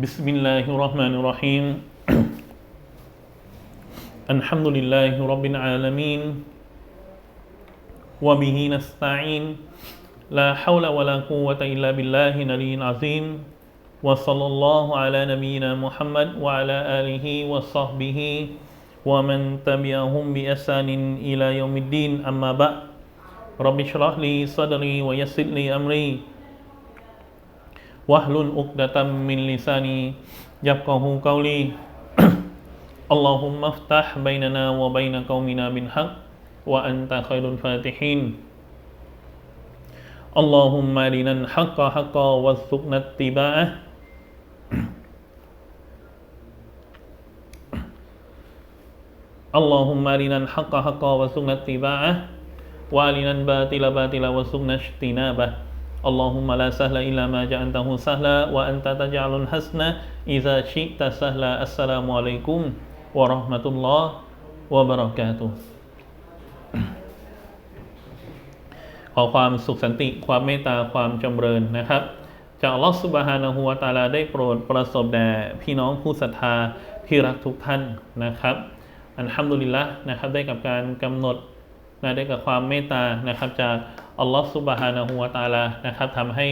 بسم الله الرحمن الرحيم. الحمد لله رب العالمين وبه نستعين. لا حول ولا قوة إلا بالله العلي العظيم. وصلى الله على نبينا محمد وعلى آله وصحبه ومن تبعهم بإحسان إلى يوم الدين. أما بعد رب اشرح لي صدري ويسر لي أمري. wahlul uqdatam min lisani yafqahu qawli. Allahumma aftah bainana wa baina qaumina bin haq wa anta khairul fatihin. Allahumma rinan haqqa haqqa warzuqna ittiba'ah. Allahumma rinan haqqa haqqa warzuqna ittiba'ah. Wa rinan batila batila warzuqna ijtinabah. اللهم لا سهل إلا ما جعلته سهلا وأنت تجعل الحسن إذا شئت سهلا السلام عليكم ورحمة الله وبركاته ขอความสุขสันติความเมตตาความจำเริญนะครับจากอัลลอฮฺสุบฮานะฮูวะตาลาได้โปรดประสบแด่พี่น้องผู้ศรัทธาที่รักทุกท่านนะครับ อันฮัมดุลิลละนะครับได้กับการกำหนดนะได้กับความเมตตานะครับจาก อัลลอฮฺสุบฮานะฮูวะตาลานะครับทำให้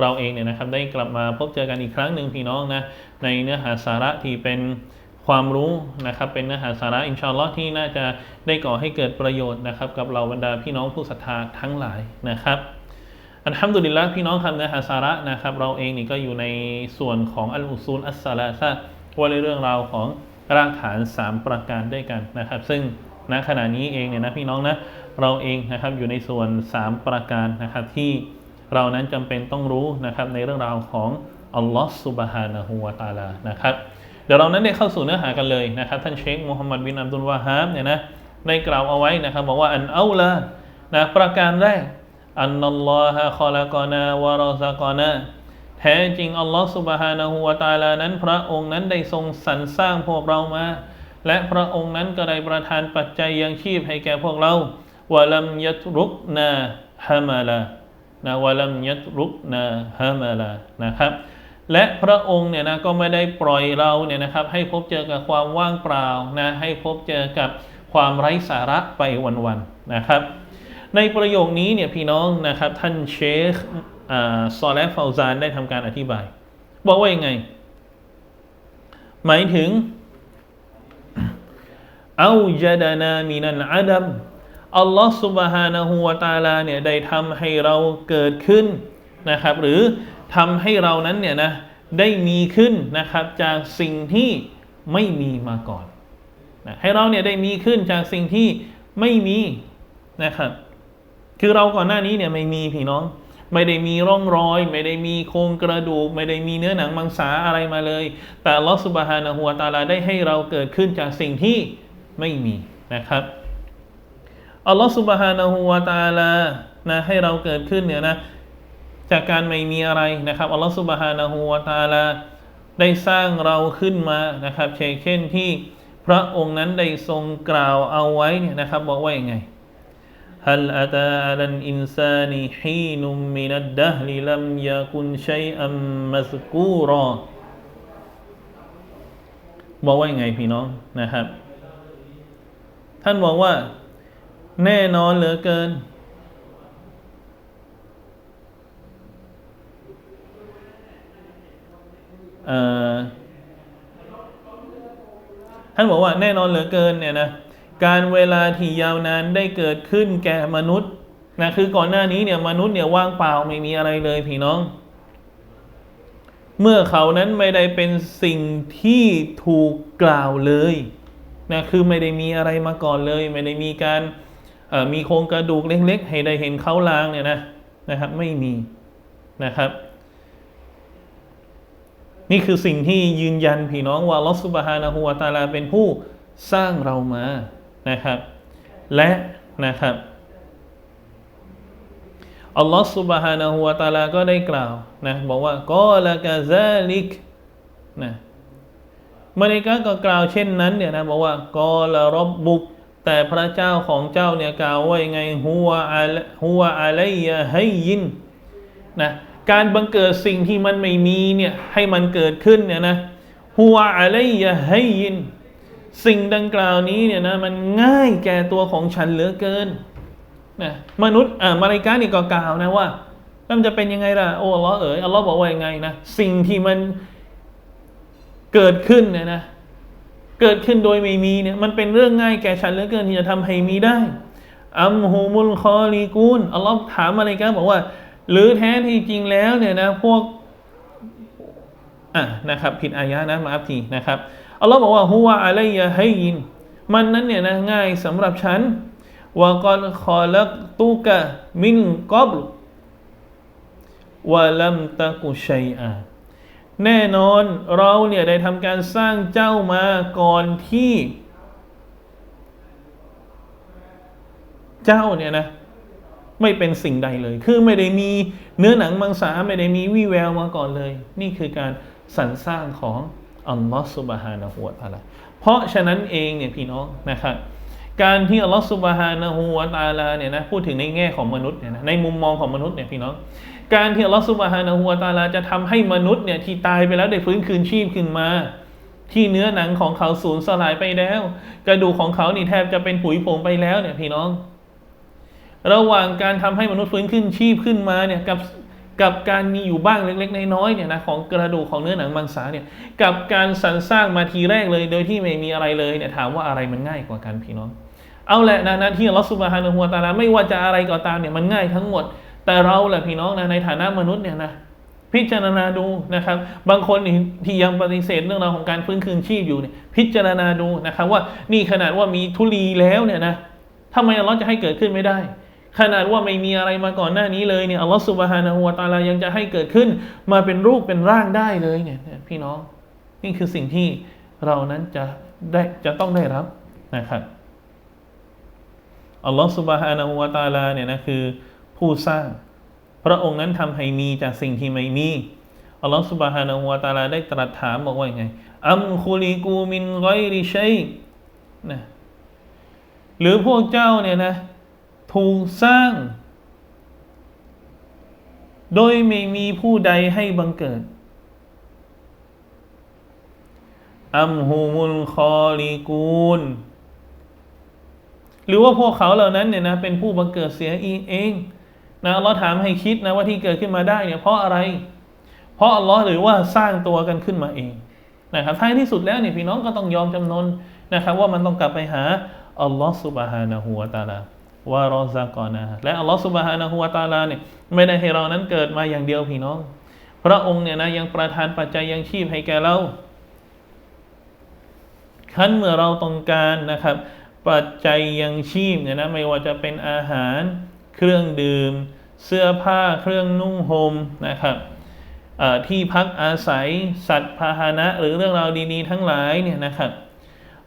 เราเองเนี่ยนะครับได้กลับมาพบเจอกันอีกครั้งหนึ่งพี่น้องนะในเนื้อหาสาระที่เป็นความรู้นะครับเป็นเนื้อหาสาระอินชาอัลลอฮ์ที่น่าจะได้ก่อให้เกิดประโยชน์นะครับกับเราบรรดาพี่น้องผู้ศรัทธาทั้งหลายนะครับอันฮัมดุลิลละพี่น้องครับเนื้อหาสาระนะครับเราเองนี่ก็อยู่ในส่วนของอัลอุซูลอัสซาลาซะว่าในเรื่องราวของรากฐาน 3 ประการด้วยกันนะครับ ซึ่ง ณขณะนี้เองเนี่ยนะพี่น้องนะเราเองนะครับอยู่ในส่วน 3 ประการนะครับที่เรานั้นจำเป็นต้องรู้นะครับในเรื่องราวของอัลลอฮ์สุบฮานะฮูวาตาลานะครับเดี๋ยวเรานั้นได้เข้าสู่เนื้อหากันเลยนะครับท่านเชคมูฮัมหมัดบินอับดุลวาฮามเนี่ยนะได้กล่าวเอาไว้นะครับบอกว่าอันเอาละนะประการแรกอันนัลลอฮะคอลากอนาวารอซากอนาแท้จริงอัลลอฮ์สุบฮานะฮูวาตาลานั้น พระองค์นั้นได้ทรงสรรสร้างพวกเรามา และพระองค์นั้นก็ได้ประทานปัจจัยยังชีพให้แก่พวกเราวะลัมยัตรุกนาฮามาลานะวะลัมยัตรุกนาฮามาลานะครับ และพระองค์เนี่ยนะก็ไม่ได้ปล่อยเราเนี่ยนะครับ ให้พบเจอกับความว่างเปล่านะให้พบเจอกับความไร้สาระไปวันๆนะครับ ในประโยคนี้เนี่ยพี่น้องนะครับ ท่านเชคซอลและฟาวซานได้ทำการอธิบาย บอกว่ายังไง หมายถึง เอาจดานามินันอาดัมอัลลอฮ์ سبحانه และ ت ع าลาเนี่ยได้ทำให้เราเกิดขึ้นนะครับ หรือทำให้เรานั้นเนี่ยนะได้มีขึ้นนะครับจากสิ่งที่ไม่มีมาก่อนนะให้เราเนี่ยได้มีขึ้นจากสิ่งที่ไม่มีนะครับ คือเราก่อนหน้านี้เนี่ยไม่มีพี่น้อง ไม่ได้มีร่องรอย ไม่ได้มีโครงกระดูก ไม่ได้มีเนื้อหนังมังสาอะไรมาเลย แต่ลอสุบฮานะฮัวตาลาได้ให้เราเกิดขึ้นจากสิ่งที่ ไม่มีนะครับอัลลอฮฺสุบฮานะฮูวาตาลานะให้เราเกิดขึ้นเนี่ยนะจากการไม่มีอะไรนะครับอัลลอฮฺสุบฮานะฮูวาตาลาได้สร้างเราขึ้นมานะครับเช่นที่พระองค์นั้นได้ทรงกล่าวเอาไว้นะครับ บอกว่าอย่างไงฮัลอาตาลันอินซานีฮีนุมมินัดดะลิลัมยาคุนชัยอัมมัสกูรอบอกว่าอย่างไงพี่น้องนะครับ ท่านบอกว่า แน่นอนเหลือเกิน ท่านบอกว่าแน่นอนเหลือเกินเนี่ยนะการเวลาที่ยาวนานได้เกิดขึ้นแก่มนุษย์นะคือก่อนหน้านี้เนี่ยมนุษย์เนี่ยว่างเปล่าไม่มีอะไรเลยพี่น้อง เมื่อเขานั้นไม่ได้เป็นสิ่งที่ถูกกล่าวเลย นะคือไม่ได้มีอะไรมาก่อนเลย ไม่ได้มีการมีโครงกระดูกเล็กๆ ให้ได้เห็นเขาลางเนี่ยนะนะครับ ไม่มีนะครับ นี่คือสิ่งที่ยืนยันพี่น้องว่าลอสุบฮานะฮัวตาลาเป็นผู้สร้างเรามานะครับ และนะครับอัลลอฮฺสุบฮานะฮูวตาลาก็ได้กล่าวนะบอกว่าก็ละกาซาลิกนะ มาริกาก็กล่าวเช่นนั้นเนี่ยนะบอกว่าก็ละรบบุก แต่พระเจ้าของเจ้าเนี่ยกล่าวว่ายังไงหัวอาหัวอะไรยให้ยินนะการบังเกิดสิ่งที่มันไม่มีเนี่ยให้มันเกิดขึ้นเนี่ยนะฮัวอะไรยให้ยิน สิ่งดังกล่าวนี้เนี่ยนะมันง่ายแก่ตัวของฉันเหลือเกินนะมนุษย์อ่ามาริกานี่ก็กล่าวนะว่ามันจะเป็นยังไงล่ะโอ้อัลลอฮ์เอ๋ยอัลลอฮ์บอกว่ายังไงนะสิ่งที่มัน เกิดขึ้นเนี่ยนะ เกิดขึ้นโดยไม่มีเนี่ยมันเป็นเรื่องง่ายแก่ฉันเหลือเกินที่จะทำให้มีได้อัมฮูมุลคอลีกูนอัลลอฮ์ถามมาเลยกันบอกว่า หรือแท้ที่จริงแล้วเนี่ยนะพวกอะนะครับผิดอายะนะมาอัพทีนะครับอัลลอฮ์บอกว่าฮุวะอะลัยะให้ยิน มันนั้นเนี่ยนะง่ายสำหรับฉันวกอนคอลักตุกะมินกอบลวะลัมตะกุชัยอา แน่นอนเราเนี่ยได้ทำการสร้างเจ้ามาก่อนที่ เจ้าเนี่ยนะไม่เป็นสิ่งใดเลย คือไม่ได้มีเนื้อหนังมังสาไม่ได้มีวี่แววมาก่อนเลย นี่คือการสรรสร้างของอัลลอฮฺสุบฮานะฮูวะตะอาลาเพราะฉะนั้นเองเนี่ยพี่น้องนะครับ การที่อัลลอฮฺสุบฮานะฮูวะตะอาลาเนี่ยนะพูดถึงในแง่ของมนุษย์เนี่ยนะในมุมมองของมนุษย์เนี่ยพี่น้องการที่อัลลอฮฺสุบฮานะฮูวะตะอาลาจะทำให้มนุษย์เนี่ยที่ตายไปแล้วได้ฟื้นคืนชีพขึ้นมา ที่เนื้อหนังของเขาสูญสลายไปแล้ว กระดูกของเขานี่แทบจะเป็นผุยผงไปแล้วเนี่ยพี่น้อง ระหว่างการทำให้มนุษย์ฟื้นขึ้นชีพขึ้นมาเนี่ยกับ กับการมีอยู่บ้างเล็กๆน้อยๆเนี่ยนะของกระดูกของเนื้อหนังมังสาเนี่ยกับการสรรสร้างมาทีแรกเลย โดยที่ไม่มีอะไรเลยเนี่ยถามว่าอะไรมันง่ายกว่ากันพี่น้อง เอาแหละนะนะที่ลอสุบฮานะฮูวตาลาไม่ว่าจะอะไรก็ตามเนี่ยมันง่ายทั้งหมด แต่เราแหละพี่น้องนะในฐานะมนุษย์เนี่ยนะพิจารณาดูนะครับ บางคนที่ยังปฏิเสธเรื่องราวของการฟื้นคืนชีพอยู่เนี่ยพิจารณาดูนะครับว่านี่ขนาดว่ามีทุลีแล้วเนี่ยนะทำไมอัลอฮ์จะให้เกิดขึ้นไม่ได้ ขนาดว่าไม่มีอะไรมาก่อนหน้านี้เลยเนี่ยอัลลอฮฺสุบฮานะฮูวตาลายังจะให้เกิดขึ้น มาเป็นรูปเป็นร่างได้เลยเนี่ยพี่น้องนี่คือสิ่งที่เรานั้นจะได้จะต้องได้รับนะครับอัลลอฮฺสุบฮานะฮูวตาลาเนี่ยนะคือผู้สร้าง พระองค์นั้นทำให้มีจากสิ่งที่ไม่มีอัลลอฮฺสุบฮานะฮูวตาลาได้ตรัสถามบอกว่าไงอัมคุลิกูมินไกริชัยนะหรือพวกเจ้าเนี่ยนะ ถูกสร้าง โดยไม่มีผู้ใดให้บังเกิด อัมฮูมุลคอลีกูนหรือว่าพวกเขาเหล่านั้นเนี่ยนะเป็นผู้บังเกิดเสียเองนะเราถามให้คิดนะว่าที่เกิดขึ้นมาได้เนี่ยเพราะอะไร เพราะอัลลอฮ์หรือว่าสร้างตัวกันขึ้นมาเองนะครับท้ายที่สุดแล้วเนี่ยพี่น้องก็ต้องยอมจำนนนะครับว่ามันต้องกลับไปหาอัลลอฮ์สุบฮานะฮูวะตาลา วารอซากอนะและอัลลอฮ์สุบฮานะฮูวะตาลาเนี่ยไม่ได้ให้เรานั้นเกิดมาอย่างเดียวพี่น้อง พระองค์เนี่ยนะยังประทานปัจจัยยังชีพให้แก่เราขั้นเมื่อเราต้องการนะครับ ปัจจัยยังชีพเนี่ยนะไม่ว่าจะเป็นอาหาร เครื่องดื่ม เสื้อผ้าเครื่องนุ่งห่มนะครับที่พักอาศัยสัตว์พาหนะ หรือเรื่องราวดีๆ ทั้งหลายเนี่ยนะครับ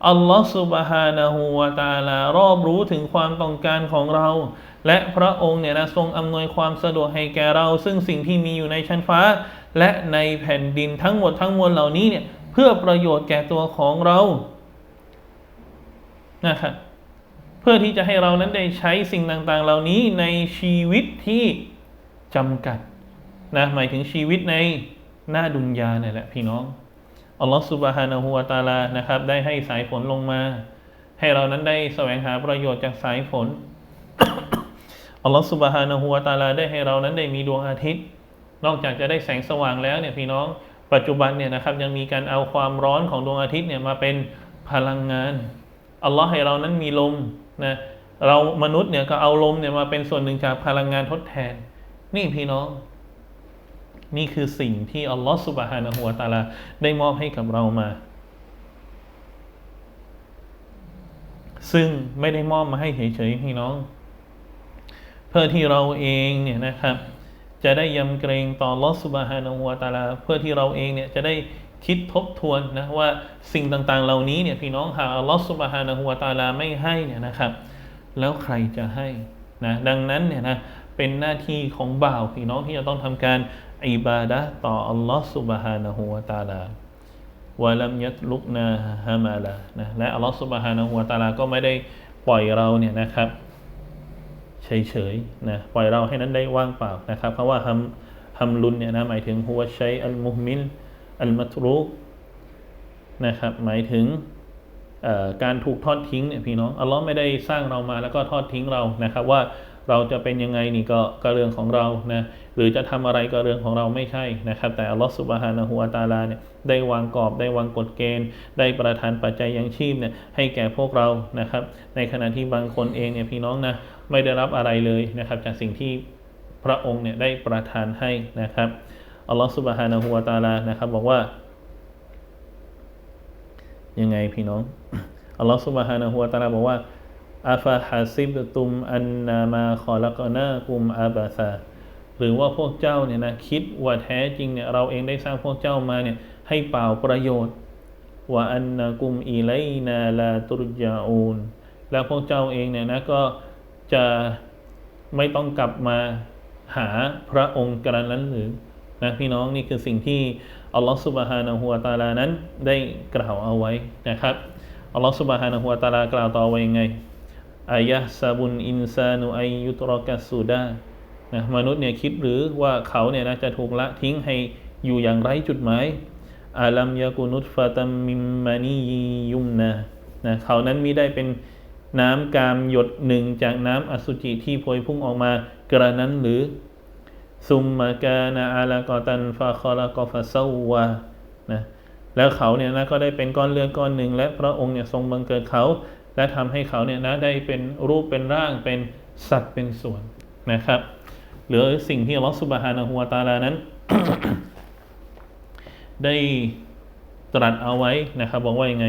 อัลลอฮฺสุบฮานะฮูวาตาลารอบรู้ถึงความต้องการของเรา และพระองค์เนี่ยนะทรงอำนวยความสะดวกให้แก่เรา ซึ่งสิ่งที่มีอยู่ในชั้นฟ้า และในแผ่นดินทั้งหมดทั้งมวลเหล่านี้เนี่ยเพื่อประโยชน์แก่ตัวของเรานะครับเพื่อที่จะให้เรานั้นได้ใช้สิ่งต่างๆ เหล่านี้ในชีวิตที่จำกัดนะหมายถึงชีวิตในหน้าดุนยาเนี่ยแหละพี่น้อง อัลลอฮฺสุบฮานะฮูวาตาลานะครับ ได้ให้สายฝนลงมา ให้เรานั้นได้แสวงหาประโยชน์จากสายฝนอัลลอฮฺสุบฮานะฮูวาตาลาได้ให้เรานั้นได้มีดวงอาทิตย์ นอกจากจะได้แสงสว่างแล้วเนี่ยพี่น้องปัจจุบันเนี่ยนะครับยังมีการเอาความร้อนของดวงอาทิตย์เนี่ยมาเป็นพลังงานอัลลอฮ์ให้เรานั้นมีลมนะเรามนุษย์เนี่ยก็เอาลมเนี่ยมาเป็นส่วนหนึ่งจากพลังงานทดแทน นี่พี่น้อง นี่คือสิ่งที่อัลลอฮฺสุบฮานะฮูวาตาลาได้มอบให้กับเรามา ซึ่งไม่ได้มอบมาให้เฉยๆพี่น้อง เพื่อที่เราเองเนี่ยนะครับ จะได้ยำเกรงต่อลอสุบฮานะฮูวาตาลา เพื่อที่เราเองเนี่ยจะได้คิดทบทวนนะว่าสิ่งต่างๆ เหล่านี้เนี่ยพี่น้องหากอัลลอฮฺสุบฮานะฮูวาตาลาไม่ให้เนี่ยนะครับ แล้วใครจะให้นะดังนั้นเนี่ยนะเป็นหน้าที่ของบ่าวพี่น้องที่จะต้องทำการ อิบาดะต่ออัลลอฮ์ سبحانه และ تعالى วะลัมยัตลุกนาฮามาลานะและอัลลอฮ์ سبحانه และ تعالى ก็ไม่ได้ปล่อยเราเนี่ยนะครับเฉยๆนะปล่อยเราให้นั้นได้ว่างเปล่านะครับเพราะว่าฮัมฮัมลุนเนี่ยนะหมายถึงหัวชัอัลมุฮมิลอัลมัตรุกนะครับหมายถึงการถูกทอดทิ้งเนี่ยพี่น้องอัลลอฮ์ไม่ได้สร้างเรามาแล้วก็ทอดทิ้งเรานะครับว่า เราจะเป็นยังไงนี่ก็ก็เรื่องของเรานะหรือจะทำอะไรก็เรื่องของเราไม่ใช่นะครับ แต่อัลลอฮ์สุบฮานะฮูวาตาลาเนี่ยได้วางกรอบได้วางกฎเกณฑ์ ได้ประทานปัจจัยยังชีพเนี่ยให้แก่พวกเรานะครับ ในขณะที่บางคนเองเนี่ยพี่น้องนะไม่ได้รับอะไรเลยนะครับ จากสิ่งที่พระองค์เนี่ยได้ประทานให้นะครับอัลลอฮ์สุบฮานะฮูวาตาลานะครับบอกว่ายังไงพี่น้องอัลลอฮ์สุบฮานะฮูวาตาลาบอกว่า อาฟาฮาซิบตุมอันนามาขอลักนากุมอาบาซาหรือว่าพวกเจ้าเนี่ยนะคิดว่าแท้จริงเนี่ยเราเองได้สร้างพวกเจ้ามาเนี่ยให้เปล่าประโยชน์ว่าอันนากุมอีไลนาลาตุรยาอูนแล้วพวกเจ้าเองเนี่ยนะก็จะไม่ต้องกลับมาหาพระองค์กระนั้นหรือนะพี่น้องนี่คือสิ่งที่อัลลอฮฺสุบฮานะฮุวาตาลานั้นได้กล่าวเอาไว้นะครับอัลลอฮฺสุบฮานะฮุวาตาลากล่าวต่อไว้ยังไง อายะซาบุนอินซานุอายุตรกัสูดานะมนุษย์เนี่ยคิดหรือว่าเขาเนี่ยนะจะถูกละทิ้งให้อยู่อย่างไร้จุดหมายอาลัมยากุนุตฟาตัมมิมมานียุมนะนะเขานั้นมิได้เป็นน้ำกามหยดหนึ่งจากน้ำอสุจิที่พวยพุ่งออกมากระนั้นหรือซุมมากานาอาลากอตันฟาคอลากอฟาเซวานะแล้วเขาเนี่ยนะก็ได้เป็นก้อนเลือดก้อนหนึ่งและพระองค์เนี่ยทรงบังเกิดเขา และทำให้เขาเนี่ยนะได้เป็นรูปเป็นร่างเป็นสัตว์เป็นส่วนนะครับ หรือสิ่งที่อัลลอฮฺสุบฮานะฮูวาตาลานั้น ได้ตรัสเอาไว้นะครับ บอกว่ายังไง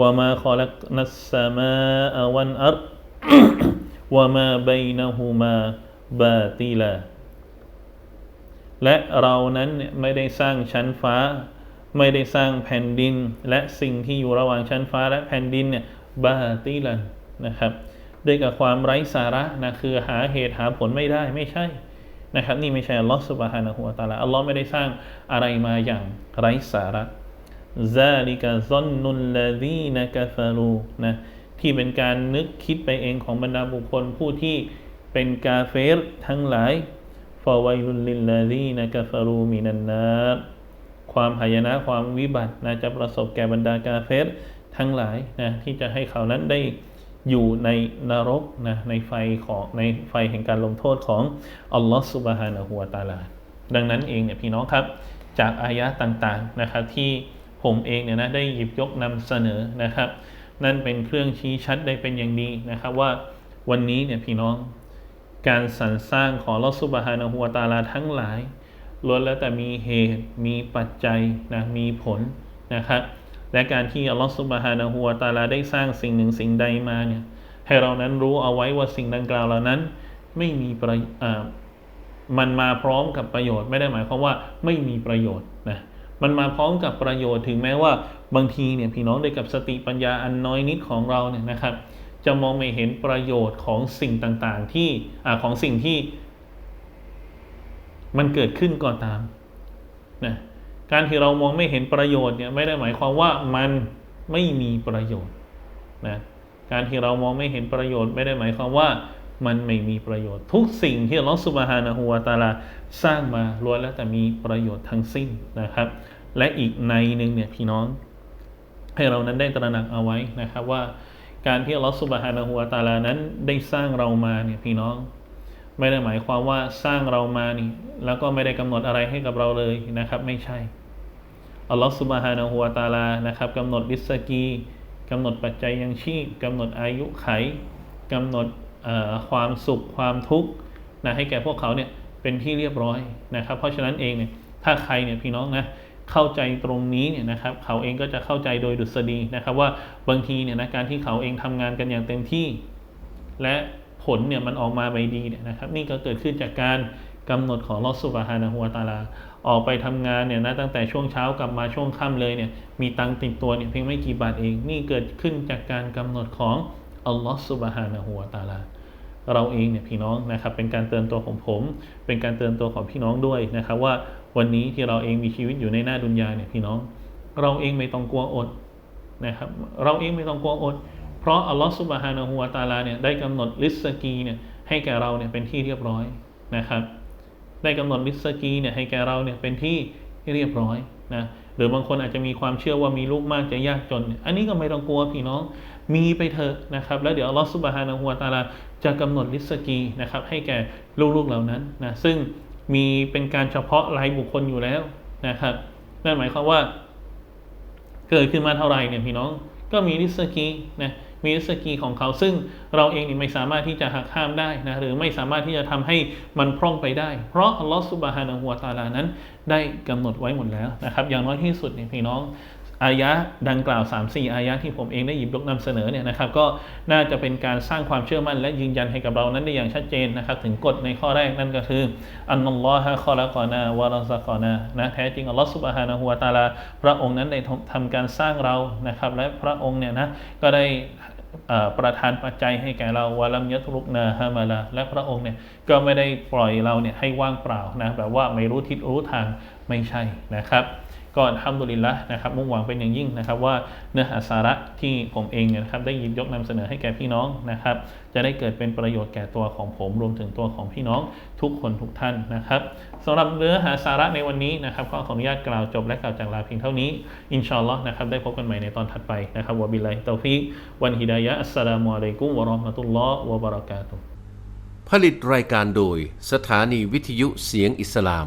ว่ามาคอลักนัสสมาอวันอัรว่ามาบนะฮูมาบาติลาและเรานั้นไม่ได้สร้างชั้นฟ้า ไม่ได้สร้างแผ่นดิน และสิ่งที่อยู่ระหว่างชั้นฟ้าและแผ่นดินเนี่ย บาติลันนะครับด้วยกับความไร้สาระนะคือหาเหตุหาผลไม่ได้ไม่ใช่นะครับนี่ไม่ใช่อัลลอฮฺสุบฮานะฮูวาตาลาอัลลอฮ์ไม่ได้สร้างอะไรมาอย่างไร้สาระซาลิกะซอนนุลลาดีนะกะฟารูนะที่เป็นการนึกคิดไปเองของบรรดาบุคคลผู้ที่เป็นกาเฟรทั้งหลายฟาวัยลุลลิลลาดีนะกะฟารูมินันนาความหายนะความวิบัตินะจะประสบแก่บรรดากาเฟร ทั้งหลายนะที่จะให้เขานั้นได้อยู่ในนรกนะในไฟของในไฟแห่งการลงโทษของอัลลอฮฺสุบฮานะฮูวาตาลาดังนั้นเองเนี่ยพี่น้องครับจากอายะต่างๆนะครับที่ผมเองเนี่ยนะได้หยิบยกนำเสนอนะครับ นั่นเป็นเครื่องชี้ชัดได้เป็นอย่างดีนะครับว่าวันนี้เนี่ยพี่น้องการสรรสร้างของลอสุบฮานะฮูวตาลาทั้งหลายล้วนแล้วแต่มีเหตุมีปัจจัยนะมีผลนะครับ และการที่อัลลอฮฺสุบฮานะฮูวาตาลาได้สร้างสิ่งหนึ่งสิ่งใดมาเนี่ยให้เรานั้นรู้เอาไว้ว่าสิ่งดังกล่าวเหล่านั้น ไม่มีประมันมาพร้อมกับประโยชน์ไม่ได้หมายความว่าไม่มีประโยชน์นะมันมาพร้อมกับประโยชน์ถึงแม้ว่าบางทีเนี่ยพี่น้องด้วยกับสติปัญญาอันน้อยนิดของเราเนี่ยนะครับ จะมองไม่เห็นประโยชน์ของสิ่งต่างๆที่อของสิ่งที่ มันเกิดขึ้นก็ตามนะ การที่เรามองไม่เห็นประโยชน์เนี่ยไม่ได้หมายความว่ามันไม่มีประโยชน์นะการที่เรามองไม่เห็นประโยชน์ ไม่ได้หมายความว่ามันไม่มีประโยชน์ ทุกสิ่งที่ลอสุบฮานะฮูวาตาลาสร้างมาล้วนแล้วแต่มีประโยชน์ทั้งสิ้นนะครับ และอีกในหนึ่งเนี่ยพี่น้อง ให้เรานั้นได้ตระหนักเอาไว้นะครับว่า การที่ลอสุบฮานะฮูวาตาลานั้นได้สร้างเรามาเนี่ยพี่น้อง ไม่ได้หมายความว่าสร้างเรามานี่ แล้วก็ไม่ได้กำหนดอะไรให้กับเราเลยนะครับ ไม่ใช่ อัลลอฮฺสุบฮานะฮูวาตาลานะครับกำหนดริสกีกำหนดปัจจัยยังชีพกำหนดอายุไขกำหนดความสุขความทุกข์นะให้แก่พวกเขาเนี่ยเป็นที่เรียบร้อยนะครับ เพราะฉะนั้นเองเนี่ยถ้าใครเนี่ยพี่น้องนะเข้าใจตรงนี้เนี่ยนะครับเขาเองก็จะเข้าใจโดยดุษฎีนะครับว่าบางทีเนี่ยนะการที่เขาเองทำงานกันอย่างเต็มที่ และผลเนี่ยมันออกมาไปดีเนี่ยนะครับ นี่ก็เกิดขึ้นจากการ กำหนดของลอสุบฮานะฮัวตาลา ออกไปทำงานเนี่ยนะตั้งแต่ช่วงเช้ากลับมาช่วงค่ำเลยเนี่ยมีตังติดตัวเนี่ยเพียงไม่กี่บาทเอง นี่เกิดขึ้นจากการกำหนดของอัลลอฮฺสุบฮานะฮูวตาลาเราเองเนี่ยพี่น้องนะครับเป็นการเตือนตัวของผม เป็นการเตือนตัวของพี่น้องด้วยนะครับว่าวันนี้ที่เราเองมีชีวิตอยู่ในหน้าดุนยาเนี่ยพี่น้อง เราเองไม่ต้องกลัวอดนะครับเราเองไม่ต้องกลัวอด เพราะอัลลอฮฺสุบฮานะฮูวาตาลาเนี่ยได้กำหนดลิสกีเนี่ยให้แก่เราเนี่ยเป็นที่เรียบร้อยนะครับ ได้กำหนดริสกีเนี่ยให้แก่เราเนี่ยเป็นที่เรียบร้อยนะหรือบางคนอาจจะมีความเชื่อว่ามีลูกมากจะยากจน อันนี้ก็ไม่ต้องกลัวพี่น้อง มีไปเถอะนะครับ แล้วเดี๋ยวอัลลอฮฺซุบฮานะฮูวะตาลาจะกำหนดริสกีนะครับให้แก่ลูกๆเหล่านั้นนะซึ่งมีเป็นการเฉพาะรายบุคคลอยู่แล้วนะครับนั่นหมายความว่า เกิดขึ้นมาเท่าไหร่เนี่ยพี่น้องก็มีริสกีนะ มีริสกีของเขา ซึ่งเราเองนี่ไม่สามารถที่จะหักห้ามได้นะหรือไม่สามารถที่จะทำให้มันพร่องไปได้ เพราะอัลลอฮฺสุบฮานะฮูวาตาลานั้น ได้กำหนดไว้หมดแล้วนะครับอย่างน้อยที่สุดเนี่ยพี่น้อง อายะดังกล่าว 3-4 อายะที่ผมเองได้หยิบยกนำเสนอเนี่ยนะครับก็น่าจะเป็นการสร้างความเชื่อมั่นและยืนยันให้กับเรานั้นได้อย่างชัดเจนนะครับ ถึงกฎในข้อแรกนั่นก็คืออันนัลลอฮะคอละกอนาวะรอซะกอนานะแท้จริงอัลลอฮฺซุบฮานะฮูวะตาลา พระองค์นั้นได้ทำการสร้างเรานะครับ และพระองค์เนี่ยนะก็ได้ประทานปัจจัยให้แก่เราวะลัมยัตรุกนาฮามาลาและพระองค์เนี่ยก็ไม่ได้ปล่อยเราเนี่ยให้ว่างเปล่านะแบบว่าไม่รู้ทิศรู้ทางไม่ใช่นะครับ ก็ทำดุลิลละนะครับมุ่งหวังเป็นอย่างยิ่งนะครับ ว่าเนื้อหาสาระที่ผมเองเนี่ยนะครับได้ยิบยกนำเสนอให้แก่พี่น้องนะครับ จะได้เกิดเป็นประโยชน์แก่ตัวของผมรวมถึงตัวของพี่น้องทุกคนทุกท่านนะครับสำหรับเนื้อหาสาระในวันนี้นะครับก็ขออนุญาตกล่าวจบและกล่าวจากลาเพียงเท่านี้อินชาอัลลอฮ์นะครับได้พบกันใหม่ในตอนถัดไปนะครับวะบิลลาฮิตอฟิกวันฮิดายะอัสสลามุอะลัยกุมวะราะห์มะตุลลอฮ์วะบะเราะกาตุผลิตรายการโดยสถานีวิทยุเสียงอิสลาม